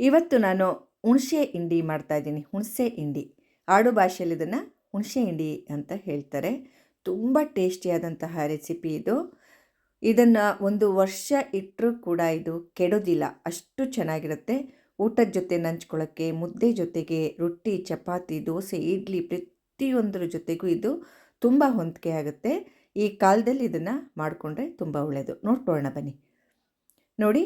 ಇವತ್ತು ನಾನು ಹುಣಸೆ ಹಿಂಡಿ ಮಾಡ್ತಾಯಿದ್ದೀನಿ ಹುಣಸೆ ಹಿಂಡಿ. ಆಡು ಭಾಷೆಯಲ್ಲಿ ಇದನ್ನು ಹುಣಸೆ ಹಿಂಡಿ ಅಂತ ಹೇಳ್ತಾರೆ. ತುಂಬ ಟೇಸ್ಟಿಯಾದಂತಹ ರೆಸಿಪಿ ಇದು. ಇದನ್ನು ಒಂದು ವರ್ಷ ಇಟ್ಟರೂ ಕೂಡ ಇದು ಕೆಡೋದಿಲ್ಲ. ಅಷ್ಟು ಚೆನ್ನಾಗಿರುತ್ತೆ. ಊಟದ ಜೊತೆ ನಂಚ್ಕೊಳ್ಳೋಕ್ಕೆ ಮುದ್ದೆ ಜೊತೆಗೆ ರೊಟ್ಟಿ, ಚಪಾತಿ, ದೋಸೆ, ಇಡ್ಲಿ ಪ್ರತಿಯೊಂದರ ಜೊತೆಗೂ ಇದು ತುಂಬ ಹೊಂದಿಕೆ ಆಗುತ್ತೆ. ಈ ಕಾಲದಲ್ಲಿ ಇದನ್ನು ಮಾಡಿಕೊಂಡ್ರೆ ತುಂಬ ಒಳ್ಳೆಯದು ನೋಡ್ಕೊಳ್ಳೋಣ ಬನ್ನಿ. ನೋಡಿ,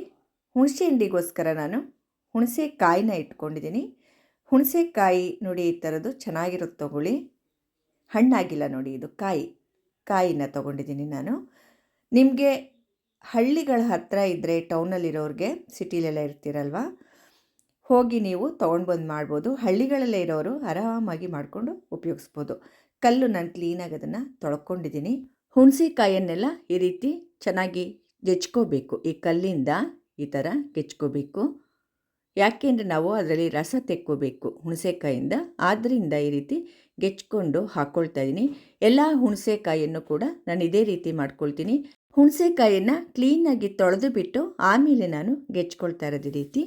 ಹುಣಸೆ ಹಿಂಡಿಗೋಸ್ಕರ ನಾನು ಹುಣಸೆ ಕಾಯಿನ ಇಟ್ಕೊಂಡಿದ್ದೀನಿ. ಹುಣಸೆಕಾಯಿ ನೋಡಿ ಈ ಥರದ್ದು ಚೆನ್ನಾಗಿರೋದು ತೊಗೊಳ್ಳಿ. ಹಣ್ಣಾಗಿಲ್ಲ ನೋಡಿ ಇದು ಕಾಯಿ, ಕಾಯಿನ ತೊಗೊಂಡಿದ್ದೀನಿ ನಾನು. ನಿಮಗೆ ಹಳ್ಳಿಗಳ ಹತ್ತಿರ ಇದ್ದರೆ ಟೌನಲ್ಲಿರೋರಿಗೆ ಸಿಟಿಲೆಲ್ಲ ಇರ್ತೀರಲ್ವ, ಹೋಗಿ ನೀವು ತೊಗೊಂಡು ಬಂದು ಮಾಡ್ಬೋದು. ಹಳ್ಳಿಗಳಲ್ಲೇ ಇರೋರು ಆರಾಮಾಗಿ ಮಾಡಿಕೊಂಡು ಉಪಯೋಗಿಸ್ಬೋದು. ಕಲ್ಲು ನಾನು ಕ್ಲೀನಾಗಿ ಅದನ್ನು ತೊಳ್ಕೊಂಡಿದ್ದೀನಿ. ಹುಣಸೆಕಾಯನ್ನೆಲ್ಲ ಈ ರೀತಿ ಚೆನ್ನಾಗಿ ಗೆಚ್ಕೋಬೇಕು ಈ ಕಲ್ಲಿಂದ ಈ ಥರ ಕೆಚ್ಕೋಬೇಕು. ಯಾಕೆಂದರೆ ನಾವು ಅದರಲ್ಲಿ ರಸ ತೆಕ್ಕೋಬೇಕು ಹುಣಸೆಕಾಯಿಂದ. ಆದ್ದರಿಂದ ಈ ರೀತಿ ಗೆಚ್ಕೊಂಡು ಹಾಕ್ಕೊಳ್ತಾ ಇದ್ದೀನಿ ಎಲ್ಲ ಹುಣಸೆಕಾಯಿಯನ್ನು ಕೂಡ ನಾನು ಇದೇ ರೀತಿ ಮಾಡ್ಕೊಳ್ತೀನಿ. ಹುಣಸೆಕಾಯಿಯನ್ನು ಕ್ಲೀನಾಗಿ ತೊಳೆದು ಬಿಟ್ಟು ಆಮೇಲೆ ನಾನು ಗೆಚ್ಕೊಳ್ತಾ ಇರೋದು ರೀತಿ.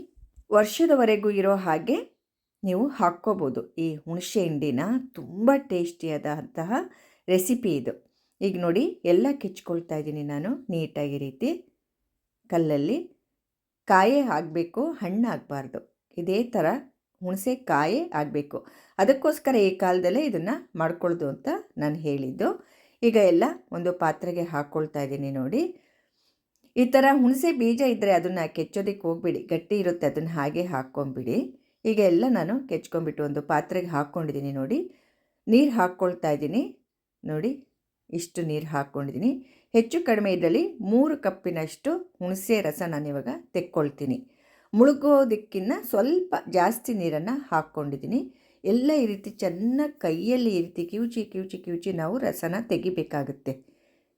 ವರ್ಷದವರೆಗೂ ಇರೋ ಹಾಗೆ ನೀವು ಹಾಕ್ಕೋಬೋದು. ಈ ಹುಣಸೆ ಹಿಂಡಿನ ತುಂಬ ಟೇಸ್ಟಿಯಾದಂತಹ ರೆಸಿಪಿ ಇದು. ಈಗ ನೋಡಿ, ಎಲ್ಲ ಕೆಚ್ಕೊಳ್ತಾ ಇದ್ದೀನಿ ನಾನು ನೀಟಾಗಿ ರೀತಿ. ಕಲ್ಲಲ್ಲಿ ಕಾಯೇ ಆಗಬೇಕು, ಹಣ್ಣು ಆಗಬಾರ್ದು. ಇದೇ ಥರ ಹುಣಸೆ ಕಾಯೇ ಆಗಬೇಕು. ಅದಕ್ಕೋಸ್ಕರ ಈ ಕಾಲದಲ್ಲೇ ಇದನ್ನು ಮಾಡ್ಕೊಳ್ದು ಅಂತ ನಾನು ಹೇಳಿದ್ದು. ಈಗ ಎಲ್ಲ ಒಂದು ಪಾತ್ರೆಗೆ ಹಾಕ್ಕೊಳ್ತಾ ಇದ್ದೀನಿ ನೋಡಿ. ಈ ಥರ ಹುಣಸೆ ಬೀಜ ಇದ್ದರೆ ಅದನ್ನು ಕೆಚ್ಚೋದಕ್ಕೆ ಹೋಗ್ಬಿಡಿ. ಗಟ್ಟಿ ಇರುತ್ತೆ, ಅದನ್ನು ಹಾಗೆ ಹಾಕ್ಕೊಂಬಿಡಿ. ಈಗ ಎಲ್ಲ ನಾನು ಕೆಚ್ಕೊಂಬಿಟ್ಟು ಒಂದು ಪಾತ್ರೆಗೆ ಹಾಕ್ಕೊಂಡಿದ್ದೀನಿ ನೋಡಿ. ನೀರು ಹಾಕ್ಕೊಳ್ತಾ ಇದ್ದೀನಿ ನೋಡಿ. ಇಷ್ಟು ನೀರು ಹಾಕ್ಕೊಂಡಿದ್ದೀನಿ ಹೆಚ್ಚು ಕಡಿಮೆ ಇದರಲ್ಲಿ ಮೂರು ಕಪ್ಪಿನಷ್ಟು ಹುಣಸೆ ರಸ ನಾನಿವಾಗ ತೆಕ್ಕೊಳ್ತೀನಿ. ಮುಳುಗೋದಕ್ಕಿಂತ ಸ್ವಲ್ಪ ಜಾಸ್ತಿ ನೀರನ್ನು ಹಾಕ್ಕೊಂಡಿದ್ದೀನಿ ಎಲ್ಲ ಈ ರೀತಿ ಚೆನ್ನಾಗಿ ಕೈಯಲ್ಲಿ ಈ ರೀತಿ ಕಿವುಚಿ ಕಿವುಚಿ ಕಿವುಚಿ ನಾವು ರಸನ ತೆಗಿಬೇಕಾಗುತ್ತೆ.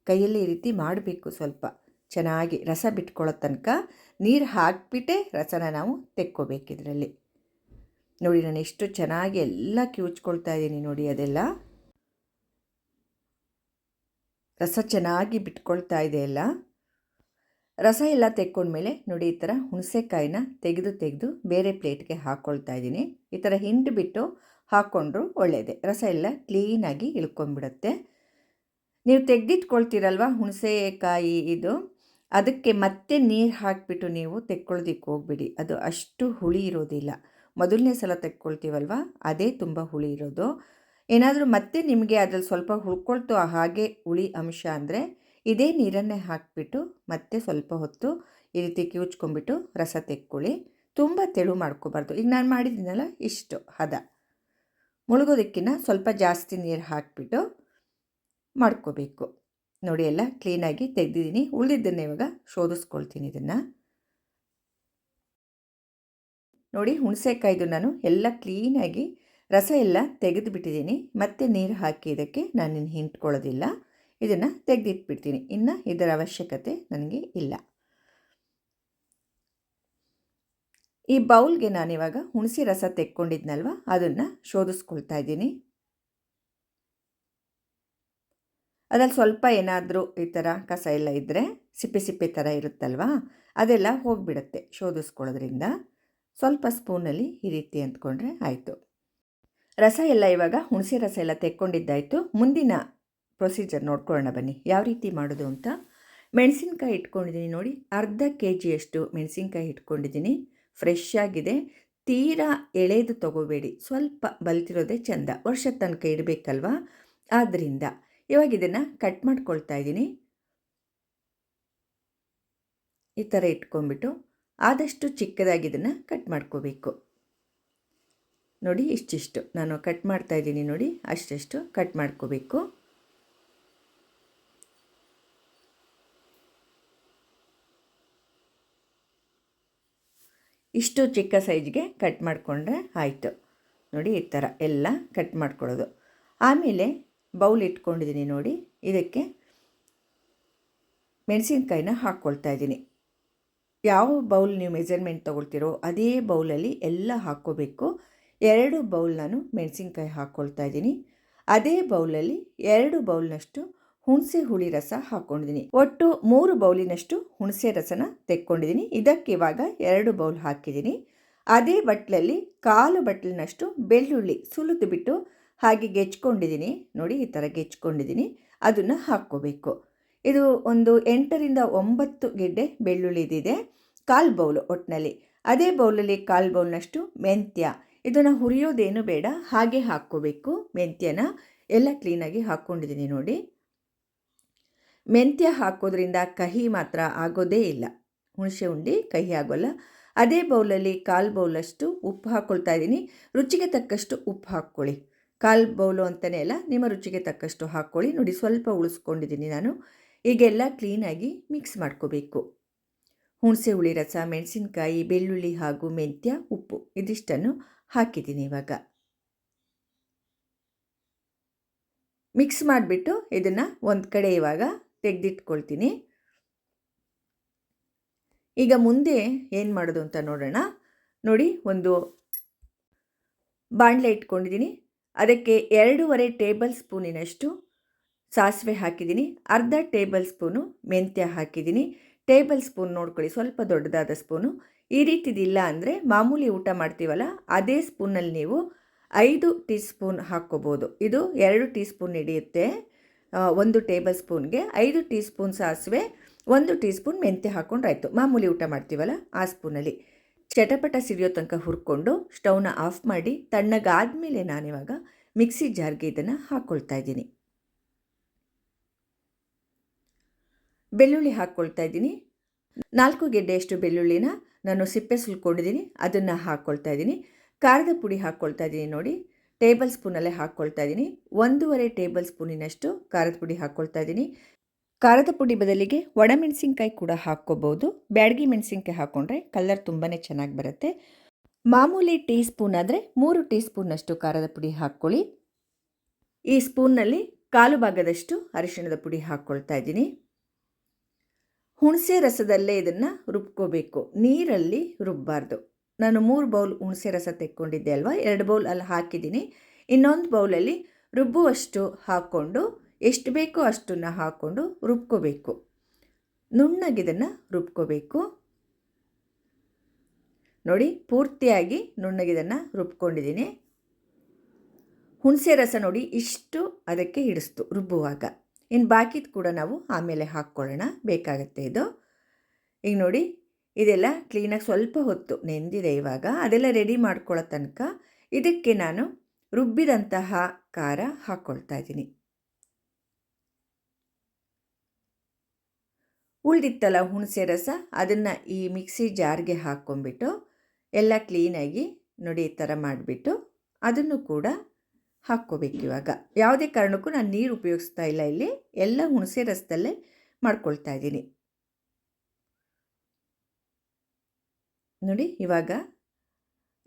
ಕೈಯಲ್ಲಿ ಈ ರೀತಿ ಮಾಡಬೇಕು ಸ್ವಲ್ಪ. ಚೆನ್ನಾಗಿ ರಸ ಬಿಟ್ಕೊಳ್ಳೋ ತನಕ ನೀರು ಹಾಕಿಬಿಟ್ಟೆ ರಸನ ನಾವು ತೆಕ್ಕೋಬೇಕು ಇದರಲ್ಲಿ. ನೋಡಿ ನಾನು ಎಷ್ಟು ಚೆನ್ನಾಗಿ ಎಲ್ಲ ಕಿವುಚ್ಕೊಳ್ತಾ ಇದ್ದೀನಿ ನೋಡಿ ಅದೆಲ್ಲ. ರಸ ಚೆನ್ನಾಗಿ ಬಿಟ್ಕೊಳ್ತಾ ಇದೆ ಅಲ್ಲ? ರಸ ಎಲ್ಲ ತೆಕ್ಕೊಂಡ್ಮೇಲೆ ನೋಡಿ ಈ ಥರ ಹುಣಸೆಕಾಯಿನ ತೆಗೆದು ತೆಗೆದು ಬೇರೆ ಪ್ಲೇಟ್ಗೆ ಹಾಕ್ಕೊಳ್ತಾ ಇದ್ದೀನಿ. ಈ ಥರ ಹಿಂಡು ಬಿಟ್ಟು ಹಾಕ್ಕೊಂಡ್ರು ಒಳ್ಳೆಯದೆ ರಸ ಎಲ್ಲ ಕ್ಲೀನಾಗಿ ಇಳ್ಕೊಂಡ್ಬಿಡುತ್ತೆ ನೀವು ತೆಗೆದಿಟ್ಕೊಳ್ತೀರಲ್ವ ಹುಣಸೆಕಾಯಿ ಇದು? ಅದಕ್ಕೆ ಮತ್ತೆ ನೀರು ಹಾಕಿಬಿಟ್ಟು ನೀವು ತೆಕ್ಕೊಳ್ಳೋದಿಕ್ಕೆ ಹೋಗ್ಬಿಡಿ. ಅದು ಅಷ್ಟು ಹುಳಿ ಇರೋದಿಲ್ಲ. ಮೊದಲನೇ ಸಲ ತೆಕ್ಕೊಳ್ತೀವಲ್ವ? ಅದೇ ತುಂಬ ಹುಳಿ ಇರೋದು. ಏನಾದರೂ ಮತ್ತೆ ನಿಮಗೆ ಅದರಲ್ಲಿ ಸ್ವಲ್ಪ ಹುಳ್ಕೊಳ್ತು ಹಾಗೆ ಹುಳಿ ಅಂಶ ಅಂದರೆ ಇದೇ ನೀರನ್ನೇ ಹಾಕಿಬಿಟ್ಟು ಮತ್ತೆ ಸ್ವಲ್ಪ ಹೊತ್ತು ಈ ರೀತಿ ಕಿವುಚ್ಕೊಂಡ್ಬಿಟ್ಟು ರಸ ತೆಕ್ಕೊಳ್ಳಿ. ತುಂಬ ತೆಳು ಮಾಡ್ಕೋಬಾರ್ದು. ಈಗ ನಾನು ಮಾಡಿದ್ದೀನಲ್ಲ ಇಷ್ಟು ಹದ. ಮುಳುಗೋದಕ್ಕಿಂತ ಸ್ವಲ್ಪ ಜಾಸ್ತಿ ನೀರು ಹಾಕಿಬಿಟ್ಟು ಮಾಡ್ಕೋಬೇಕು. ನೋಡಿ ಎಲ್ಲ ಕ್ಲೀನಾಗಿ ತೆಗೆದಿದ್ದೀನಿ. ಉಳಿದಿದ್ದನ್ನು ಇವಾಗ ಶೋಧಿಸ್ಕೊಳ್ತೀನಿ ಇದನ್ನು. ನೋಡಿ ಹುಣಸೆಕಾಯ್ದು ನಾನು ಎಲ್ಲ ಕ್ಲೀನಾಗಿ ರಸ ಎಲ್ಲ ತೆಗೆದು ಬಿಟ್ಟಿದ್ದೀನಿ ಮತ್ತೆ ನೀರು ಹಾಕಿ ಇದಕ್ಕೆ ನಾನು ಹಿಂಟ್ಕೊಳ್ಳೋದಿಲ್ಲ. ಇದನ್ನು ತೆಗೆದಿಟ್ಬಿಡ್ತೀನಿ. ಇನ್ನು ಇದರ ಅವಶ್ಯಕತೆ ನನಗೆ ಇಲ್ಲ. ಈ ಬೌಲ್ಗೆ ನಾನಿವಾಗ ಹುಣಸಿ ರಸ ತೆಕ್ಕೊಂಡಿದ್ನಲ್ವ? ಅದನ್ನು ಶೋಧಿಸ್ಕೊಳ್ತಾ ಇದ್ದೀನಿ. ಅದರಲ್ಲಿ ಸ್ವಲ್ಪ ಏನಾದರೂ ಈ ಥರ ಕಸ ಎಲ್ಲ ಇದ್ದರೆ ಸಿಪ್ಪೆ ಸಿಪ್ಪೆ ಥರ ಇರುತ್ತಲ್ವಾ? ಅದೆಲ್ಲ ಹೋಗಿಬಿಡುತ್ತೆ ಶೋಧಿಸ್ಕೊಳ್ಳೋದ್ರಿಂದ. ಸ್ವಲ್ಪ ಸ್ಪೂನಲ್ಲಿ ಈ ರೀತಿ ಅಂದ್ಕೊಂಡ್ರೆ ಆಯಿತು. ರಸ ಎಲ್ಲ ಇವಾಗ ಹುಣಸೆ ರಸ ಎಲ್ಲ ತೆಕ್ಕೊಂಡಿದ್ದಾಯಿತು. ಮುಂದಿನ ಪ್ರೊಸೀಜರ್ ನೋಡ್ಕೊಳ್ಳೋಣ ಬನ್ನಿ. ಯಾವ ರೀತಿ ಮಾಡೋದು ಅಂತ. ಮೆಣಸಿನ್ಕಾಯಿ ಇಟ್ಕೊಂಡಿದ್ದೀನಿ ನೋಡಿ. ಅರ್ಧ ಕೆ ಜಿಯಷ್ಟು ಮೆಣಸಿನ್ಕಾಯಿ ಇಟ್ಕೊಂಡಿದ್ದೀನಿ. ಫ್ರೆಶ್ ಆಗಿದೆ. ತೀರಾ ಎಳೆದು ತಗೋಬೇಡಿ. ಸ್ವಲ್ಪ ಬಲ್ತಿರೋದೇ ಚೆಂದ. ವರ್ಷದ ತನಕ ಇಡಬೇಕಲ್ವಾ ಆದ್ದರಿಂದ ಇವಾಗ ಇದನ್ನು ಕಟ್ ಮಾಡ್ಕೊಳ್ತಾ ಇದ್ದೀನಿ. ಈ ಥರ ಇಟ್ಕೊಂಡ್ಬಿಟ್ಟು ಆದಷ್ಟು ಚಿಕ್ಕದಾಗಿ ಇದನ್ನು ಕಟ್ ಮಾಡ್ಕೋಬೇಕು. ನೋಡಿ, ಇಷ್ಟಿಷ್ಟು. ನಾನು ಕಟ್ ಮಾಡ್ತಾ ಇದ್ದೀನಿ ನೋಡಿ, ಅಷ್ಟಿಷ್ಟು ಕಟ್ ಮಾಡ್ಕೋಬೇಕು. ಇಷ್ಟು ಚಿಕ್ಕ ಸೈಜ್ಗೆ ಕಟ್ ಮಾಡಿಕೊಂಡ್ರೆ ಆಯಿತು. ನೋಡಿ, ಈ ಥರ ಎಲ್ಲ ಕಟ್ ಮಾಡ್ಕೊಳ್ಳೋದು. ಆಮೇಲೆ ಬೌಲ್ ಇಟ್ಕೊಂಡಿದ್ದೀನಿ ನೋಡಿ, ಇದಕ್ಕೆ ಮೆಣಸಿನ್ಕಾಯಿನ ಹಾಕ್ಕೊಳ್ತಾ ಇದ್ದೀನಿ. ಯಾವ ಬೌಲ್ ನೀವು ಮೆಜರ್ಮೆಂಟ್ ತೊಗೊಳ್ತೀರೋ ಅದೇ ಬೌಲಲ್ಲಿ ಎಲ್ಲ ಹಾಕ್ಕೋಬೇಕು. ಎರಡು ಬೌಲ್ ನಾನು ಮೆಣಸಿನ್ಕಾಯಿ ಹಾಕ್ಕೊಳ್ತಾ ಇದ್ದೀನಿ. ಅದೇ ಬೌಲಲ್ಲಿ ಎರಡು ಬೌಲ್ನಷ್ಟು ಹುಣಸೆ ಹುಳಿ ರಸ ಹಾಕ್ಕೊಂಡಿದ್ದೀನಿ ಒಟ್ಟು ಮೂರು ಬೌಲಿನಷ್ಟು ಹುಣಸೆ ರಸನ ತೆಕ್ಕೊಂಡಿದ್ದೀನಿ. ಇದಕ್ಕೆ ಇವಾಗ ಎರಡು ಬೌಲ್ ಹಾಕಿದ್ದೀನಿ. ಅದೇ ಬಟ್ಲಲ್ಲಿ ಕಾಲು ಬಟ್ಲಿನಷ್ಟು ಬೆಳ್ಳುಳ್ಳಿ ಸುಲಿದು ಬಿಟ್ಟು ಹಾಗೆ ಗೆಚ್ಕೊಂಡಿದ್ದೀನಿ ನೋಡಿ, ಈ ಥರ ಗೆಚ್ಕೊಂಡಿದ್ದೀನಿ ಅದನ್ನು ಹಾಕ್ಕೋಬೇಕು. ಇದು ಒಂದು ಎಂಟರಿಂದ ಒಂಬತ್ತು ಗೆಡ್ಡೆ ಬೆಳ್ಳುಳ್ಳಿದಿದೆ ಕಾಲು ಬೌಲು ಒಟ್ಟಿನಲ್ಲಿ ಅದೇ ಬೌಲಲ್ಲಿ ಕಾಲು ಬೌಲ್ನಷ್ಟು ಮೆಂತ್ಯ ಇದನ್ನು ಹುರಿಯೋದೇನು ಬೇಡ, ಹಾಗೆ ಹಾಕ್ಕೋಬೇಕು. ಮೆಂತ್ಯನ ಎಲ್ಲ ಕ್ಲೀನಾಗಿ ಹಾಕ್ಕೊಂಡಿದ್ದೀನಿ ನೋಡಿ. ಮೆಂತ್ಯ ಹಾಕೋದ್ರಿಂದ ಕಹಿ ಮಾತ್ರ ಆಗೋದೇ ಇಲ್ಲ. ಹುಣಸೆ ಉಂಡೆ, ಕಹಿ ಆಗೋಲ್ಲ. ಅದೇ ಬೌಲಲ್ಲಿ ಕಾಲು ಬೌಲಷ್ಟು ಉಪ್ಪು ಹಾಕ್ಕೊಳ್ತಾ ಇದ್ದೀನಿ. ರುಚಿಗೆ ತಕ್ಕಷ್ಟು ಉಪ್ಪು ಹಾಕ್ಕೊಳ್ಳಿ. ಕಾಲು ಬೌಲು ಅಂತಲೇ ಅಲ್ಲ, ನಿಮ್ಮ ರುಚಿಗೆ ತಕ್ಕಷ್ಟು ಹಾಕ್ಕೊಳ್ಳಿ. ನೋಡಿ, ಸ್ವಲ್ಪ ಉಳಿಸ್ಕೊಂಡಿದ್ದೀನಿ ನಾನು. ಈಗೆಲ್ಲ ಕ್ಲೀನಾಗಿ ಮಿಕ್ಸ್ ಮಾಡ್ಕೋಬೇಕು. ಹುಣಸೆ ಹುಳಿ, ರಸ, ಮೆಣಸಿನಕಾಯಿ, ಬೆಳ್ಳುಳ್ಳಿ ಹಾಗೂ ಮೆಂತ್ಯ, ಉಪ್ಪು, ಇದಿಷ್ಟನ್ನು ಹಾಕಿದ್ದೀನಿ ಇವಾಗ. ಮಿಕ್ಸ್ ಮಾಡಿಬಿಟ್ಟು ಇದನ್ನು ಒಂದು ಕಡೆ ಇವಾಗ ತೆಗೆದಿಟ್ಕೊಳ್ತೀನಿ. ಈಗ ಮುಂದೆ ಏನು ಮಾಡೋದು ಅಂತ ನೋಡೋಣ. ನೋಡಿ, ಒಂದು ಬಾಣಲೆ ಇಟ್ಕೊಂಡಿದ್ದೀನಿ. ಅದಕ್ಕೆ ಎರಡೂವರೆ ಟೇಬಲ್ ಸ್ಪೂನಿನಷ್ಟು ಸಾಸಿವೆ ಹಾಕಿದ್ದೀನಿ. ಅರ್ಧ ಟೇಬಲ್ ಸ್ಪೂನು ಮೆಂತ್ಯ ಹಾಕಿದ್ದೀನಿ. ಟೇಬಲ್ ಸ್ಪೂನ್ ನೋಡ್ಕೊಳ್ಳಿ, ಸ್ವಲ್ಪ ದೊಡ್ಡದಾದ ಸ್ಪೂನು. ಈ ರೀತಿದಿಲ್ಲ ಅಂದರೆ ಮಾಮೂಲಿ ಊಟ ಮಾಡ್ತೀವಲ್ಲ, ಅದೇ ಸ್ಪೂನಲ್ಲಿ ನೀವು ಐದು ಟೀ ಸ್ಪೂನ್ ಹಾಕ್ಕೋಬೋದು. ಇದು ಎರಡು ಟೀ ಸ್ಪೂನ್ ಹಿಡಿಯುತ್ತೆ ಒಂದು ಟೇಬಲ್ ಸ್ಪೂನ್ಗೆ ಐದು ಟೀ ಸ್ಪೂನ್ ಸಾಸಿವೆ, ಒಂದು ಟೀ ಸ್ಪೂನ್ ಮೆಂತ್ಯ ಹಾಕ್ಕೊಂಡ್ರಾಯ್ತು ಮಾಮೂಲಿ ಊಟ ಮಾಡ್ತೀವಲ್ಲ, ಆ ಸ್ಪೂನಲ್ಲಿ. ಚಟಪಟ ಸಿಡಿಯೋ ತನಕ ಹುರ್ಕೊಂಡು ಸ್ಟವ್ನ ಆಫ್ ಮಾಡಿ ತಣ್ಣಗಾದ್ಮೇಲೆ ನಾನಿವಾಗ ಮಿಕ್ಸಿ ಜಾರ್ಗೆ ಇದನ್ನು ಹಾಕ್ಕೊಳ್ತಾ ಇದ್ದೀನಿ. ಬೆಳ್ಳುಳ್ಳಿ ಹಾಕ್ಕೊಳ್ತಾ ಇದ್ದೀನಿ. ನಾಲ್ಕು ಗೆಡ್ಡೆಯಷ್ಟು ಬೆಳ್ಳುಳ್ಳಿನ ನಾನು ಸಿಪ್ಪೆ ಸುಲ್ಕೊಂಡಿದ್ದೀನಿ ಅದನ್ನು ಹಾಕ್ಕೊಳ್ತಾ ಇದ್ದೀನಿ ಖಾರದ ಪುಡಿ ಹಾಕ್ಕೊಳ್ತಾ ಇದ್ದೀನಿ ನೋಡಿ. ಟೇಬಲ್ ಸ್ಪೂನಲ್ಲೇ ಹಾಕ್ಕೊಳ್ತಾ ಇದ್ದೀನಿ ಒಂದೂವರೆ ಟೇಬಲ್ ಸ್ಪೂನಿನಷ್ಟು ಖಾರದ ಪುಡಿ ಹಾಕ್ಕೊಳ್ತಾ ಇದ್ದೀನಿ ಖಾರದ ಪುಡಿ ಬದಲಿಗೆ ಒಣಮೆಣಸಿನ್ಕಾಯಿ ಕೂಡ ಹಾಕ್ಕೋಬೋದು. ಬ್ಯಾಡ್ಗಿ ಮೆಣಸಿನ್ಕಾಯಿ ಹಾಕ್ಕೊಂಡ್ರೆ ಕಲರ್ ತುಂಬಾ ಚೆನ್ನಾಗಿ ಬರುತ್ತೆ. ಮಾಮೂಲಿ ಟೀ ಸ್ಪೂನ್ ಆದರೆ ಮೂರು ಟೀ ಸ್ಪೂನ್ನಷ್ಟು ಖಾರದ ಪುಡಿ ಹಾಕ್ಕೊಳ್ಳಿ. ಈ ಸ್ಪೂನ್ನಲ್ಲಿ ಕಾಲು ಭಾಗದಷ್ಟು ಅರಿಶಿಣದ ಪುಡಿ ಹಾಕ್ಕೊಳ್ತಾ ಇದ್ದೀನಿ ಹುಣಸೆ ರಸದಲ್ಲೇ ಇದನ್ನು ರುಬ್ಕೋಬೇಕು. ನೀರಲ್ಲಿ ರುಬ್ಬಾರ್ದು. ನಾನು ಮೂರು ಬೌಲ್ ಹುಣಸೆ ರಸ ತೆಕ್ಕೊಂಡಿದ್ದೆ ಅಲ್ವಾ? ಎರಡು ಬೌಲ್ ಅಲ್ಲಿ ಹಾಕಿದ್ದೀನಿ. ಇನ್ನೊಂದು ಬೌಲಲ್ಲಿ ರುಬ್ಬುವಷ್ಟು ಹಾಕ್ಕೊಂಡು, ಎಷ್ಟು ಬೇಕೋ ಅಷ್ಟನ್ನು ಹಾಕ್ಕೊಂಡು ರುಬ್ಕೋಬೇಕು. ನುಣ್ಣಗಿದನ್ನು ರುಬ್ಕೋಬೇಕು. ನೋಡಿ, ಪೂರ್ತಿಯಾಗಿ ನುಣ್ಣಗಿದನ್ನು ರುಬ್ಕೊಂಡಿದ್ದೀನಿ. ಹುಣಸೆ ರಸ ನೋಡಿ ಇಷ್ಟು ಅದಕ್ಕೆ ಹಿಡಿಸ್ತು ರುಬ್ಬುವಾಗ. ಇನ್ನು ಬಾಕಿದು ಕೂಡ ನಾವು ಆಮೇಲೆ ಹಾಕ್ಕೊಳ್ಳೋಣ. ಬೇಕಾಗುತ್ತೆ ಇದು. ಈಗ ನೋಡಿ, ಇದೆಲ್ಲ ಕ್ಲೀನಾಗಿ ಸ್ವಲ್ಪ ಹೊತ್ತು ನೆಂದಿದೆ ಇವಾಗ. ಅದೆಲ್ಲ ರೆಡಿ ಮಾಡ್ಕೊಳ್ಳೋ ತನಕ ಇದಕ್ಕೆ ನಾನು ರುಬ್ಬಿದಂತಹ ಖಾರ ಹಾಕ್ಕೊಳ್ತಾ ಇದ್ದೀನಿ. ಉಳಿದಿತ್ತಲ್ಲ ಹುಣಸೆ ರಸ, ಅದನ್ನು ಈ ಮಿಕ್ಸಿ ಜಾರ್ಗೆ ಹಾಕ್ಕೊಂಬಿಟ್ಟು ಎಲ್ಲ ಕ್ಲೀನಾಗಿ ನೋಡಿ ಈ ಥರ ಮಾಡಿಬಿಟ್ಟು ಅದನ್ನು ಕೂಡ ಹಾಕ್ಕೋಬೇಕು ಇವಾಗ ಯಾವುದೇ ಕಾರಣಕ್ಕೂ ನಾನು ನೀರು ಉಪಯೋಗಿಸ್ತಾ ಇಲ್ಲ ಇಲ್ಲಿ. ಎಲ್ಲ ಹುಣಸೆ ರಸದಲ್ಲೇ ಮಾಡ್ಕೊಳ್ತಾ ಇದ್ದೀನಿ. ನೋಡಿ, ಇವಾಗ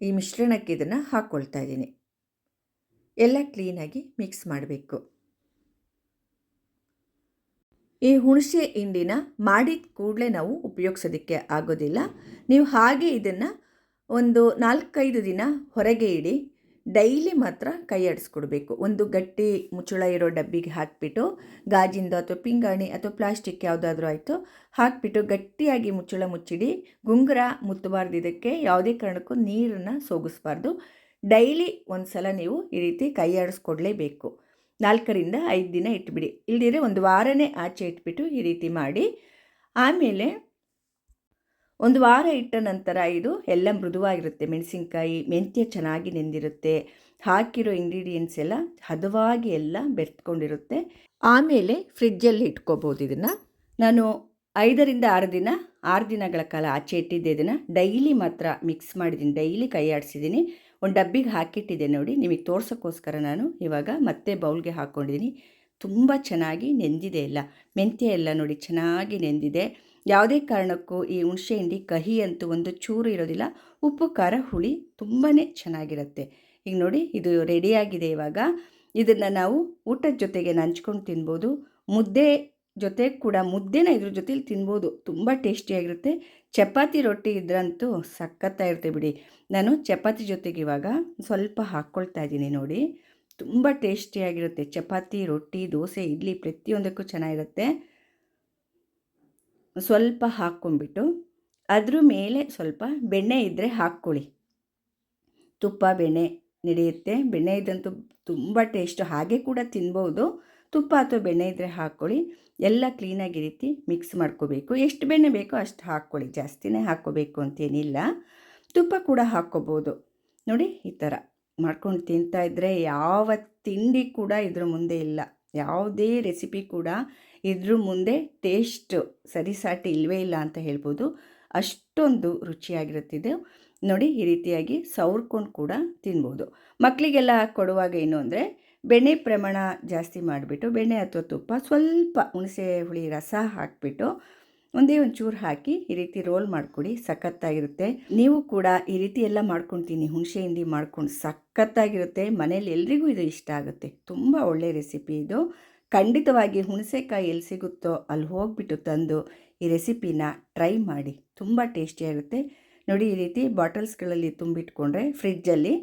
ಈ ಮಿಶ್ರಣಕ್ಕೆ ಇದನ್ನು ಹಾಕ್ಕೊಳ್ತಾ ಇದ್ದೀನಿ. ಎಲ್ಲ ಕ್ಲೀನಾಗಿ ಮಿಕ್ಸ್ ಮಾಡಬೇಕು. ಈ ಹುಣಸೆ ಹಿಂಡಿನ ಮಾಡಿದ ಕೂಡಲೇ ನಾವು ಉಪಯೋಗಿಸೋದಕ್ಕೆ ಆಗೋದಿಲ್ಲ. ನೀವು ಹಾಗೆ ಇದನ್ನು ಒಂದು ನಾಲ್ಕೈದು ದಿನ ಹೊರಗೆ ಇಡಿ. ಡೈಲಿ ಮಾತ್ರ ಕೈ ಆಡಿಸ್ಕೊಡ್ಬೇಕು. ಒಂದು ಗಟ್ಟಿ ಮುಚ್ಚಳ ಇರೋ ಡಬ್ಬಿಗೆ ಹಾಕಿಬಿಟ್ಟು, ಗಾಜಿಂದು ಅಥವಾ ಪಿಂಗಾಣಿ ಅಥವಾ ಪ್ಲಾಸ್ಟಿಕ್ ಯಾವುದಾದ್ರೂ ಆಯಿತು, ಹಾಕಿಬಿಟ್ಟು ಗಟ್ಟಿಯಾಗಿ ಮುಚ್ಚಳ ಮುಚ್ಚಿಡಿ, ಗುಂಗುರ ಮುತ್ತಬಾರ್ದು ಇದಕ್ಕೆ ಯಾವುದೇ ಕಾರಣಕ್ಕೂ ನೀರನ್ನು ಸೋಗಿಸ್ಬಾರ್ದು. ಡೈಲಿ ಒಂದು ಸಲ ನೀವು ಈ ರೀತಿ ಕೈ ಆಡಿಸ್ಕೊಡ್ಲೇಬೇಕು. ನಾಲ್ಕರಿಂದ ಐದು ದಿನ ಇಟ್ಬಿಡಿ. ಇಲ್ದಿದ್ರೆ ಒಂದು ವಾರನೇ ಆಚೆ ಇಟ್ಬಿಟ್ಟು ಈ ರೀತಿ ಮಾಡಿ. ಆಮೇಲೆ ಒಂದು ವಾರ ಇಟ್ಟ ನಂತರ ಇದು ಎಲ್ಲ ಮೃದುವಾಗಿರುತ್ತೆ. ಮೆಣಸಿನ್ಕಾಯಿ, ಮೆಂತ್ಯ ಚೆನ್ನಾಗಿ ನೆಂದಿರುತ್ತೆ. ಹಾಕಿರೋ ಇಂಗ್ರೀಡಿಯೆಂಟ್ಸ್ ಎಲ್ಲ ಹದವಾಗಿ ಎಲ್ಲ ಬೆರ್ತ್ಕೊಂಡಿರುತ್ತೆ. ಆಮೇಲೆ ಫ್ರಿಜ್ಜಲ್ಲಿ ಇಟ್ಕೋಬೋದು ಇದನ್ನು. ನಾನು ಐದರಿಂದ ಆರು ದಿನ, ಆರು ದಿನಗಳ ಕಾಲ ಆಚೆ ಇಟ್ಟಿದ್ದೆ ಇದನ್ನು. ಡೈಲಿ ಮಾತ್ರ ಮಿಕ್ಸ್ ಮಾಡಿದ್ದೀನಿ. ಡೈಲಿ ಕೈ ಆಡಿಸಿದ್ದೀನಿ. ಒಂದು ಡಬ್ಬಿಗೆ ಹಾಕಿಟ್ಟಿದ್ದೆ ನೋಡಿ. ನಿಮಗೆ ತೋರ್ಸೋಕ್ಕೋಸ್ಕರ ನಾನು ಇವಾಗ ಮತ್ತೆ ಬೌಲ್ಗೆ ಹಾಕ್ಕೊಂಡಿದ್ದೀನಿ ತುಂಬ ಚೆನ್ನಾಗಿ ನೆಂದಿದೆ ಎಲ್ಲ. ಮೆಂತ್ಯ ಎಲ್ಲ ನೋಡಿ ಚೆನ್ನಾಗಿ ನೆಂದಿದೆ. ಯಾವುದೇ ಕಾರಣಕ್ಕೂ ಈ ಹುಣಸೆ ಹಿಂಡಿ ಕಹಿ ಅಂತೂ ಒಂದು ಚೂರು ಇರೋದಿಲ್ಲ. ಉಪ್ಪು, ಖಾರ, ಹುಳಿ ತುಂಬಾ ಚೆನ್ನಾಗಿರುತ್ತೆ. ಈಗ ನೋಡಿ, ಇದು ರೆಡಿಯಾಗಿದೆ ಇವಾಗ. ಇದನ್ನು ನಾವು ಊಟದ ಜೊತೆಗೆ ನಂಚ್ಕೊಂಡು ತಿನ್ಬೋದು. ಮುದ್ದೆ ಜೊತೆ ಕೂಡ, ಮುದ್ದೆನ ಇದ್ರ ಜೊತೆಲಿ ತಿನ್ಬೋದು. ತುಂಬ ಟೇಸ್ಟಿಯಾಗಿರುತ್ತೆ ಚಪಾತಿ ರೊಟ್ಟಿ ಇದ್ರಂತೂ ಸಖತ್ತಾಗಿರುತ್ತೆ ಬಿಡಿ. ನಾನು ಚಪಾತಿ ಜೊತೆಗೆ ಇವಾಗ ಸ್ವಲ್ಪ ಹಾಕ್ಕೊಳ್ತಾ ಇದ್ದೀನಿ ನೋಡಿ. ತುಂಬ ಟೇಸ್ಟಿಯಾಗಿರುತ್ತೆ ಚಪಾತಿ, ರೊಟ್ಟಿ, ದೋಸೆ, ಇಡ್ಲಿ ಪ್ರತಿಯೊಂದಕ್ಕೂ ಚೆನ್ನಾಗಿರುತ್ತೆ. ಸ್ವಲ್ಪ ಹಾಕ್ಕೊಂಡ್ಬಿಟ್ಟು ಅದ್ರ ಮೇಲೆ ಸ್ವಲ್ಪ ಬೆಣ್ಣೆ ಇದ್ದರೆ ಹಾಕ್ಕೊಳ್ಳಿ. ತುಪ್ಪ, ಬೆಣ್ಣೆ ನಡೆಯುತ್ತೆ. ಬೆಣ್ಣೆ ಇದ್ದಂತೂ ತುಂಬ ಟೇಸ್ಟು. ಹಾಗೆ ಕೂಡ ತಿನ್ಬೋದು. ತುಪ್ಪ ಅಥವಾ ಬೆಣ್ಣೆ ಇದ್ದರೆ ಹಾಕ್ಕೊಳ್ಳಿ. ಎಲ್ಲ ಕ್ಲೀನಾಗಿ ರೀತಿ ಮಿಕ್ಸ್ ಮಾಡ್ಕೋಬೇಕು. ಎಷ್ಟು ಬೆಣ್ಣೆ ಬೇಕೋ ಅಷ್ಟು ಹಾಕ್ಕೊಳ್ಳಿ. ಜಾಸ್ತಿನೇ ಹಾಕ್ಕೋಬೇಕು ಅಂತೇನಿಲ್ಲ. ತುಪ್ಪ ಕೂಡ ಹಾಕ್ಕೋಬೋದು. ನೋಡಿ ಈ ಥರ ಮಾಡ್ಕೊಂಡು ತಿಂತಾ ಇದ್ದರೆ ಯಾವ ತಿಂಡಿ ಕೂಡ ಇದ್ರ ಮುಂದೆ ಇಲ್ಲ. ಯಾವುದೇ ರೆಸಿಪಿ ಕೂಡ ಇದ್ರ ಮುಂದೆ ಟೇಸ್ಟ್ ಸರಿಸಾಟಿ ಇಲ್ಲವೇ ಇಲ್ಲ ಅಂತ ಹೇಳ್ಬೋದು. ಅಷ್ಟೊಂದು ರುಚಿಯಾಗಿರುತ್ತಿದೆ. ನೋಡಿ, ಈ ರೀತಿಯಾಗಿ ಸವರ್ಕೊಂಡು ಕೂಡ ತಿನ್ಬೋದು. ಮಕ್ಕಳಿಗೆಲ್ಲ ಕೊಡುವಾಗ ಏನು ಅಂದರೆ, ಬೆಣ್ಣೆ ಪ್ರಮಾಣ ಜಾಸ್ತಿ ಮಾಡಿಬಿಟ್ಟು, ಬೆಣ್ಣೆ ಅಥವಾ ತುಪ್ಪ ಸ್ವಲ್ಪ ಹುಣಸೆ ಹುಳಿ ರಸ ಹಾಕಿಬಿಟ್ಟು ಒಂದೇ ಒಂಚೂರು ಚೂರು ಹಾಕಿ ಈ ರೀತಿ ರೋಲ್ ಮಾಡಿಕೊಡಿ, ಸಖತ್ತಾಗಿರುತ್ತೆ. ನೀವು ಕೂಡ ಈ ರೀತಿ ಎಲ್ಲ ಮಾಡ್ಕೊತೀನಿ ಹುಣಸೆ ಹಿಂಡಿ ಮಾಡ್ಕೊಂಡು ಸಖತ್ತಾಗಿರುತ್ತೆ. ಮನೇಲಿ ಎಲ್ರಿಗೂ ಇದು ಇಷ್ಟ ಆಗುತ್ತೆ. ತುಂಬ ಒಳ್ಳೆಯ ರೆಸಿಪಿ ಇದು. ಖಂಡಿತವಾಗಿ ಹುಣಸೆಕಾಯಿ ಎಲ್ಲಿ ಸಿಗುತ್ತೋ ಅಲ್ಲಿ ಹೋಗಿಬಿಟ್ಟು ತಂದು ಈ ರೆಸಿಪಿನ ಟ್ರೈ ಮಾಡಿ. ತುಂಬ ಟೇಸ್ಟಿಯಾಗುತ್ತೆ ನೋಡಿ, ಈ ರೀತಿ ಬಾಟಲ್ಸ್ಗಳಲ್ಲಿ ತುಂಬಿಟ್ಕೊಂಡ್ರೆ ಫ್ರಿಜ್ಜಲ್ಲಿ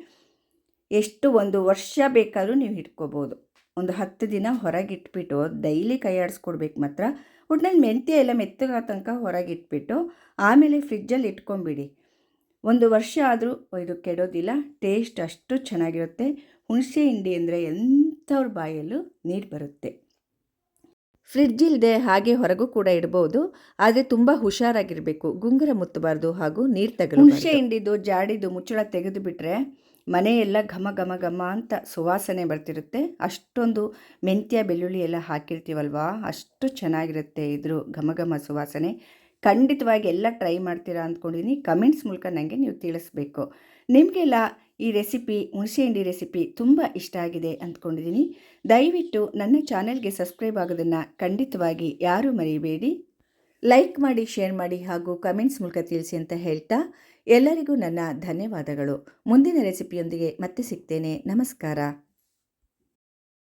ಎಷ್ಟು ಒಂದು ವರ್ಷ ಬೇಕಾದರೂ ನೀವು ಇಟ್ಕೋಬೋದು. ಒಂದು ಹತ್ತು ದಿನ ಹೊರಗಿಟ್ಬಿಟ್ಟು ಡೈಲಿ ಕೈ ಆಡಿಸ್ಕೊಡ್ಬೇಕು ಮಾತ್ರ. ಒಟ್ಟಿನಲ್ಲಿ ಮೆಂತ್ಯ ಎಲ್ಲ ಮೆತ್ತಗ ತನಕ ಹೊರಗಿಟ್ಬಿಟ್ಟು ಆಮೇಲೆ ಫ್ರಿಜ್ಜಲ್ಲಿ ಇಟ್ಕೊಂಬಿಡಿ. ಒಂದು ವರ್ಷ ಆದರೂ ಇದು ಕೆಡೋದಿಲ್ಲ. ಟೇಸ್ಟ್ ಅಷ್ಟು ಚೆನ್ನಾಗಿರುತ್ತೆ. ಹುಣಸೆ ಹಿಂಡಿ ಅಂದರೆ ಎಂಥವ್ರ ಬಾಯಲ್ಲೂ ನೀರು ಬರುತ್ತೆ. ಫ್ರಿಡ್ಜ್ ಇಲ್ಲದೆ ಹಾಗೆ ಹೊರಗೂ ಕೂಡ ಇಡ್ಬೋದು, ಆದರೆ ತುಂಬ ಹುಷಾರಾಗಿರಬೇಕು. ಗುಂಗುರ ಮುತ್ತಬಾರ್ದು ಹಾಗೂ ನೀರು ತಗಲು ಹುಣಸೆ ಹಿಂಡಿದು ಜಾಡಿದು ಮುಚ್ಚಳ ತೆಗೆದು ಬಿಟ್ಟರೆ ಮನೆಯೆಲ್ಲ ಘಮ ಘಮ ಘಮ ಅಂತ ಸುವಾಸನೆ ಬರ್ತಿರುತ್ತೆ. ಅಷ್ಟೊಂದು ಮೆಂತ್ಯ, ಬೆಳ್ಳುಳ್ಳಿ ಎಲ್ಲ ಹಾಕಿರ್ತೀವಲ್ವಾ? ಅಷ್ಟು ಚೆನ್ನಾಗಿರುತ್ತೆ ಇದ್ರ ಘಮ ಘಮ ಸುವಾಸನೆ. ಖಂಡಿತವಾಗಿ ಎಲ್ಲ ಟ್ರೈ ಮಾಡ್ತೀರಾ ಅಂದ್ಕೊಂಡಿದ್ದೀನಿ ಕಮೆಂಟ್ಸ್ ಮೂಲಕ ನನಗೆ ನೀವು ತಿಳಿಸ್ಬೇಕು. ನಿಮಗೆಲ್ಲ ಈ ರೆಸಿಪಿ, ಹುಣಸೆ ಹಿಂಡಿ ರೆಸಿಪಿ ತುಂಬ ಇಷ್ಟ ಆಗಿದೆ ಅಂದ್ಕೊಂಡಿದ್ದೀನಿ ದಯವಿಟ್ಟು ನನ್ನ ಚಾನೆಲ್ಗೆ ಸಬ್ಸ್ಕ್ರೈಬ್ ಆಗೋದನ್ನು ಖಂಡಿತವಾಗಿ ಯಾರೂ ಮರೆಯಬೇಡಿ ಲೈಕ್ ಮಾಡಿ, ಶೇರ್ ಮಾಡಿ ಹಾಗೂ ಕಮೆಂಟ್ಸ್ ಮೂಲಕ ತಿಳಿಸಿ ಅಂತ ಹೇಳ್ತಾ ಎಲ್ಲರಿಗೂ ನನ್ನ ಧನ್ಯವಾದಗಳು. ಮುಂದಿನ ರೆಸಿಪಿಯೊಂದಿಗೆ ಮತ್ತೆ ಸಿಗ್ತೇನೆ. ನಮಸ್ಕಾರ.